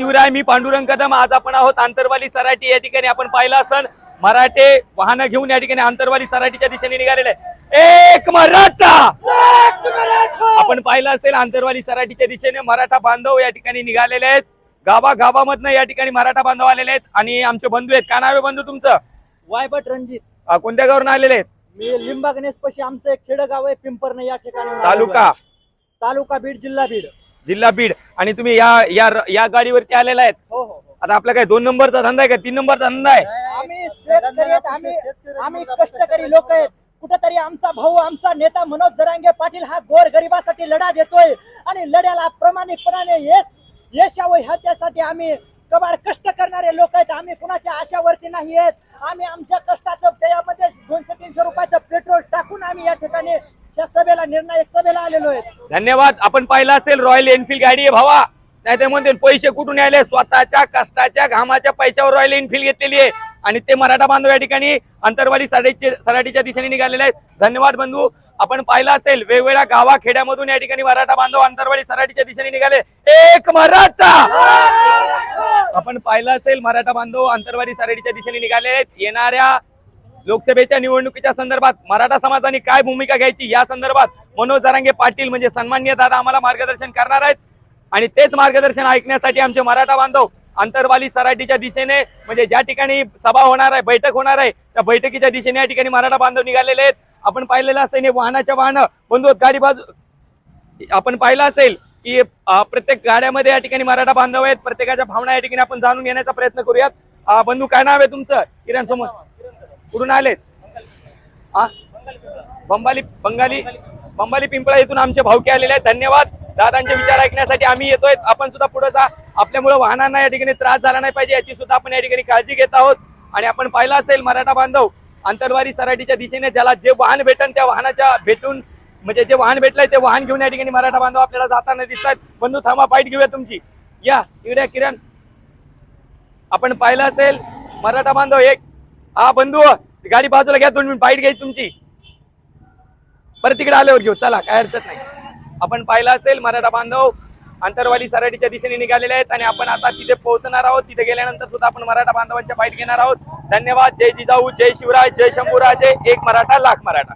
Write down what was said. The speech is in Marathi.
शिवराय मी पांडुरंग कदम आज आपण आहोत आंतरवाली सराटी या ठिकाणी आपण पाहिलं असन मराठे वाहनं घेऊन या ठिकाणी आंतरवाली सराटीच्या दिशेने निघालेले. एक मराठा! आपण पाहिलं असेल आंतरवाली सराटीच्या दिशेने मराठा बांधव या ठिकाणी निघालेले आहेत. गावा गावामधनं या ठिकाणी मराठा बांधव आलेले आहेत. आणि आमचे बंधू आहेत. काय नाव आहे बंधू तुमचं? वायबट रणजित. अं, कोणत्या गावरून आलेले आहेत? मी लिंबा गणेश पशी आमचं एक खेडगाव आहे पिंपरणे या ठिकाणी तालुका. तालुका बीड जिल्हा बीड. जिल्हा बीड. आणि तुम्ही या या या गाडीवरती आलेला आहेत. हो हो आता आपला काय दोन नंबरचा धंदा आहे का? तीन नंबरचा धंदा आहे? आम्ही शेतकरी आहेत, आम्ही आम्ही कष्टकरी लोक आहेत. कुठेतरी आमचा भाऊ आमचा नेता मनोज जरांगे पाटील हा गोर गरिबासाठी लढा देतोय. आणि लढ्याला प्रामाणिकपणाने यश यश यावं ह्याच्यासाठी आम्ही कबाड कष्ट करणारे लोक आहेत. आम्ही कुणाच्या आशावरती नाही आहेत. आम्ही आमच्या कष्टाचं त्यामध्ये दोनशे तीनशे रुपयाचं पेट्रोल टाकून आम्ही या ठिकाणी त्या सभेला निर्णायक सभेला आलेलो आहे धन्यवाद. आपण पाहिलं असेल रॉयल एनफिल्ड गाडी आहे भावा. नाही ते म्हणते पैसे कुठून आले स्वतःच्या कष्टाच्या घामाच्या पैशावर रॉयल एनफिल्ड घेतलेली आहे. आणि ते मराठा बांधव या ठिकाणी अंतरवाली सराटीचे सराटीच्या दिशेने निघालेले आहेत. धन्यवाद बंधू. आपण पाहिलं असेल वेगवेगळ्या गावा खेड्यामधून या ठिकाणी मराठा बांधव अंतरवाडी सराटीच्या दिशेने निघाले. एक मराठा! आपण पाहिलं असेल मराठा बांधव अंतरवाडी सराटीच्या दिशेने निघाले आहेत. येणाऱ्या लोकसभेच्या निवडणुकीच्या संदर्भात मराठा समाजाने काय भूमिका घ्यायची या संदर्भात मनोज जरांगे पाटील म्हणजे सन्मान्य दादा आम्हाला मार्गदर्शन करणार आहेत. आणि तेच मार्गदर्शन ऐकण्यासाठी आमचे मराठा बांधव अंतरवाली सराटीच्या दिशेने म्हणजे ज्या ठिकाणी सभा होणार आहे बैठक होणार आहे त्या बैठकीच्या दिशेने या ठिकाणी मराठा बांधव निघालेले आहेत. आपण पाहिलेलं असेल हे वाहनाच्या वाहनं. बंधू गाडी बाजू आपण पाहिलं असेल की प्रत्येक गाड्यामध्ये या ठिकाणी मराठा बांधव आहेत. प्रत्येकाच्या भावना या ठिकाणी आपण जाणून घेण्याचा प्रयत्न करूयात. बंधू काय नाव आहे तुमचं? किरण समोर कुठून आलेत? आ? बंबाली बंगाली बंबाली पिंपळा इथून आमचे भावके आलेले आहेत. धन्यवाद. दादांचे विचार ऐकण्यासाठी आम्ही येतोय. आपण सुद्धा पुढे जा. आपल्यामुळे वाहनांना या ठिकाणी त्रास झाला नाही पाहिजे याची सुद्धा आपण या ठिकाणी काळजी घेत आहोत. आणि आपण पाहिलं असेल मराठा बांधव अंतरवारी सराटीच्या दिशेने ज्याला जे वाहन भेटन त्या वाहनाच्या भेटून म्हणजे जे वाहन भेटलंय ते वाहन घेऊन या ठिकाणी मराठा बांधव आपल्याला जाताना दिसतात. बंधू थांबा पाईट घेऊया तुमची. या इकडे किरण. आपण पाहिलं असेल मराठा बांधव एक हा बंधू गाडी बाजूला घ्या दोन मिनिट बाईट घ्यायची तुमची. परत तिकडे आल्यावर घेऊ चला काय हरकत नाही. आपण पाहिलं असेल मराठा बांधव आंतरवाली सराटीच्या दिशेने निघालेले आहेत आणि आपण आता तिथे पोहोचणार आहोत. तिथे गेल्यानंतर सुद्धा आपण मराठा बांधवांच्या बाईट घेणार आहोत. धन्यवाद जय जिजाऊ जय शिवराय जय शंभूराजे एक मराठा लाख मराठा.